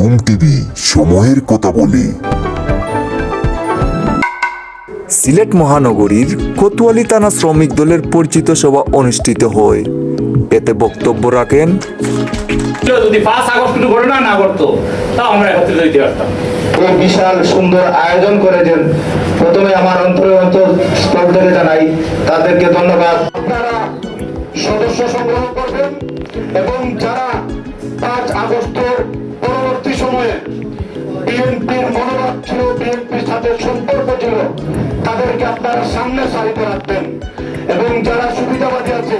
Zoom TV সময়ের কথা বলে। সিলেট মহানগরীর কোতোয়ালি থানা শ্রমিক দলের পরিচিত সভা অনুষ্ঠিত হয়। এতে বক্তব্য রাখেন যদি পাঁচ আগস্ট ঘটনা না করতো তাও আমরা একত্রিত হইতে পারতাম। বিশাল সুন্দর আয়োজন করেছেন। প্রথমে আমার অন্তরে অন্তর স্তর থেকে জানাই তাদেরকে ধন্যবাদ। আপনারা সদস্য সংগ্রহ করবেন এবং যারা পাঁচ সময়ে বিএনপির মনোভাব ছিল বিএনপির সাথে সম্পর্ক ছিল, তাদেরকে আপনারা সামনে সারিতে রাখবেন। এবং যারা সুবিধাবাদী আছে,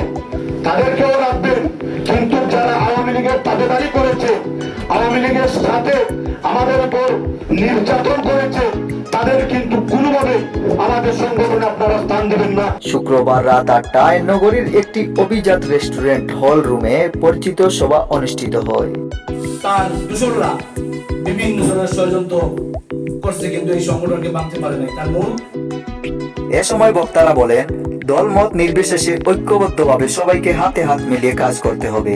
তাদেরকেও রাখবেন। কিন্তু যারা আওয়ামী লীগের তাবেদারি করেছে, আওয়ামী লীগের সাথে আমাদের উপর নির্যাতন করেছে, তাদের কিন্তু কোনোভাবে আমাদের সংগঠনে আপনারা স্থান দেবেন না। শুক্রবার রাত আটটায় নগরীর একটি অভিজাত রেস্টুরেন্ট হল রুমে পরিচিত সভা অনুষ্ঠিত হয়। তার দূষণরা বিভিন্ন ধরনের ষড়যন্ত্র করছে, কিন্তু এই সংগঠনকে পারে নাই। তার মূল এ সময় বক্তারা বলেন, দলমত নির্বিশেষে ঐক্যবদ্ধভাবে সবাইকে হাতে হাত মিলিয়ে কাজ করতে হবে।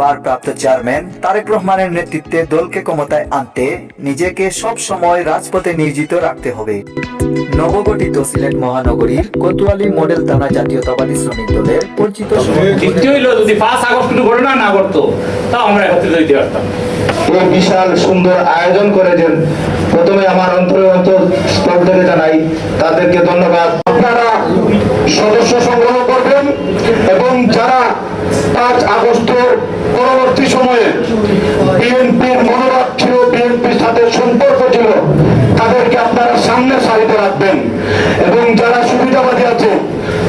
ভারপ্রাপ্ত চেয়ারম্যান তারেক রহমানের নেতৃত্বে দলকে ক্ষমতায় আনতে নিজেকে সব সময় রাজপথে নিয়োজিত রাখতে হবে। নবগঠিত সিলেট মহানগরীর কোতোয়ালি মডেল থানা জাতীয়তাবাদী শ্রমিক দলের পরিচিত যদি পাঁচ আগস্ট কিন্তু ঘটনা না করতো তাও আমরা একত্রিত হইতে পারতাম। বিশাল সুন্দর আয়োজন করেছেন। প্রথমে আমার অন্তরে অন্তর স্তর থেকে জানাই তাদেরকে ধন্যবাদ। আপনারা সদস্য সংগ্রহ করবেন এবং যারা পাঁচ আগস্টের পরবর্তী সময়ে বিএনপির মনোভাব ছিল বিএনপির সাথে সম্পর্ক ছিল, তাদেরকে আপনারা সামনে সারিতে রাখবেন। এবং যারা সুবিধাবাদী আছে,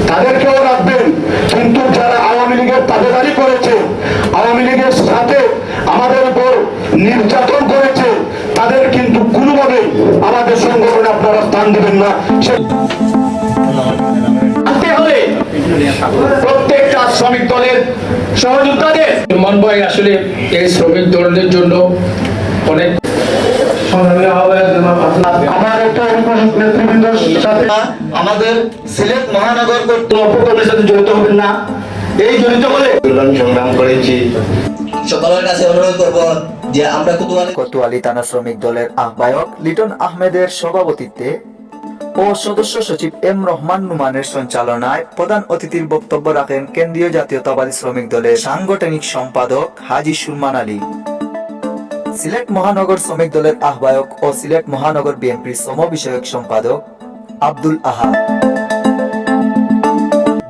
তাদেরকেও রাখবেন। কিন্তু যারা আওয়ামী লীগের তাবেদারি করেছে, আওয়ামী লীগের সাথে আমাদের উপর নির্যাতন করেছে, তাদের কিন্তু কোনোভাবে আমাদের সংগঠনে আপনারা স্থান দিবেন না। সে- প্রত্যেকটা শ্রমিক দলের সহযোদ্ধাদের মান ভাই আসলে এই শ্রমিক দলের জন্য অনেক আমার একটা নেতৃবৃন্দের সাথে আমাদের সিলেট মহানগর কর্তৃক সাথে জড়িত হবেন না। এই জড়িত হলে সংগ্রাম করেছি। সকলের কাছে অনুরোধ করব যে আমরা কোতোয়ালি থানা শ্রমিক দলের আহ্বায়ক লিটন আহমেদের সভাপতিত্বে ও সদস্য সচিব এম রহমান নুমানের সঞ্চালনায় প্রধান অতিথির বক্তব্য রাখেন কেন্দ্রীয় জাতীয়তাবাদী শ্রমিক দলের সাংগঠনিক সম্পাদক হাজি সুরমান আলী। সিলেট মহানগর শ্রমিক দলের আহ্বায়ক ও সিলেট মহানগর বিএনপির শ্রম বিষয়ক সম্পাদক আব্দুল আহা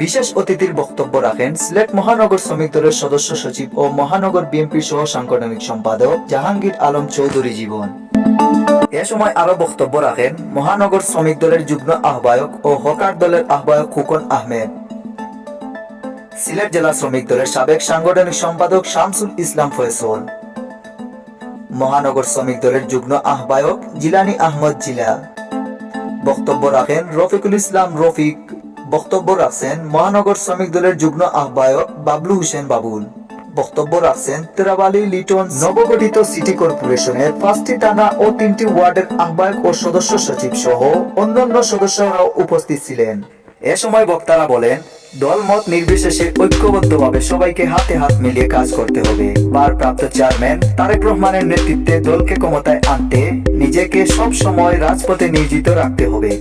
বিশেষ অতিথির বক্তব্য রাখেন সিলেট মহানগর শ্রমিক দলের সদস্য সচিব ও মহানগর বিএনপির সহ সাংগঠনিক সম্পাদক জাহাঙ্গীর আলম চৌধুরী জীবন। এ সময় আরও বক্তব্য রাখেন মহানগর শ্রমিক দলের যুগ্ম আহ্বায়ক ও হকার দলের আহ্বায়ক খুকন আহমেদ। সিলেট জেলা শ্রমিক দলের সাবেক সাংগঠনিক সম্পাদক শামসুল ইসলাম ফয়সল। মহানগর শ্রমিক দলের যুগ্ম আহ্বায়ক জিলানি আহমদ জিলা। বক্তব্য রাখেন রফিকুল ইসলাম রফিক। বক্তব্য রাখছেন মহানগর শ্রমিক দলের যুগ্ম আহ্বায়ক বাবলু হোসেন বাবুল। বক্তব্য রাখছেন তেরাবালি লিটন নবগঠিত সিটি কর্পোরেশনের পাঁচটি থানা ও তিনটি ওয়ার্ডের আহ্বায়ক ও সদস্য সচিব সহ অন্যান্য সদস্যরাও উপস্থিত ছিলেন। এ সময় বক্তারা বলেন দলমত নির্বিশেষে ঐক্যবদ্ধভাবে সবাইকে হাতে হাত মিলিয়ে কাজ করতে হবে। ভারপ্রাপ্ত চেয়ারম্যান তারেক রহমানের নেতৃত্বে দলকে ক্ষমতায় আনতে নিজেকে সব সময় রাজপথে নিয়োজিত রাখতে হবে।